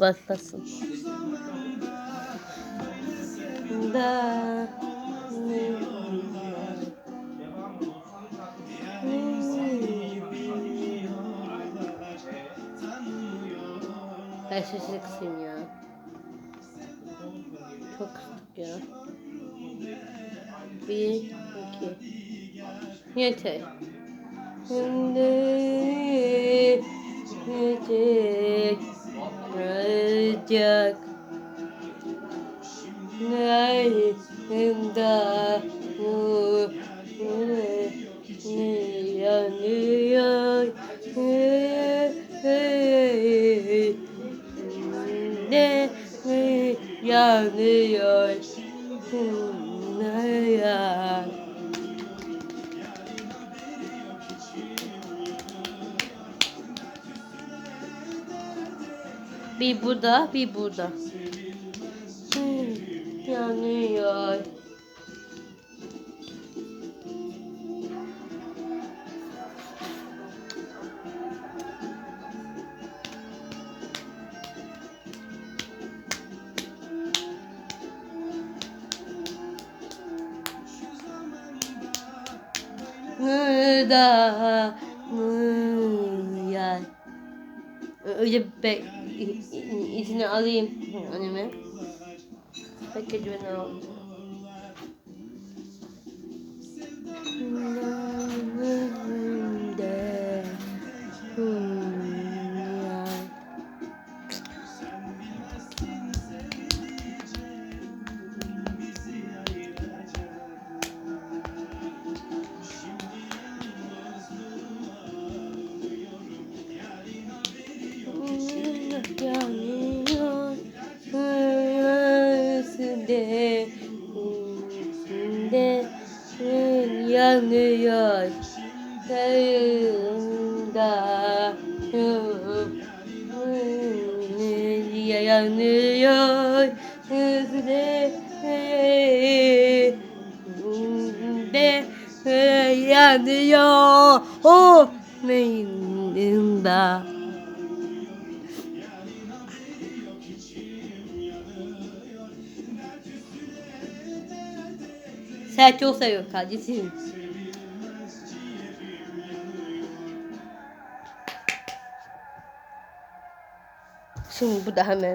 Başlasın. Da. Ben ya. Çok kıstık ya. Bir, iki. Yeter. Şimdi Olacak. Nerede bu yanıyor? Ne yanıyor? Ne yanıyor? Bir burada, bir burada. Hmm, Yanıyor. Mırda mıyar Öyle be izini alayım önüme. Peki ben alacağım. Yanıyor üstünde üstünde yanıyor. Sağında yanıyor. Üstünde de yanıyor. O meydanında Sen çok seviyorum kardeşim. Şimdi bu da hemen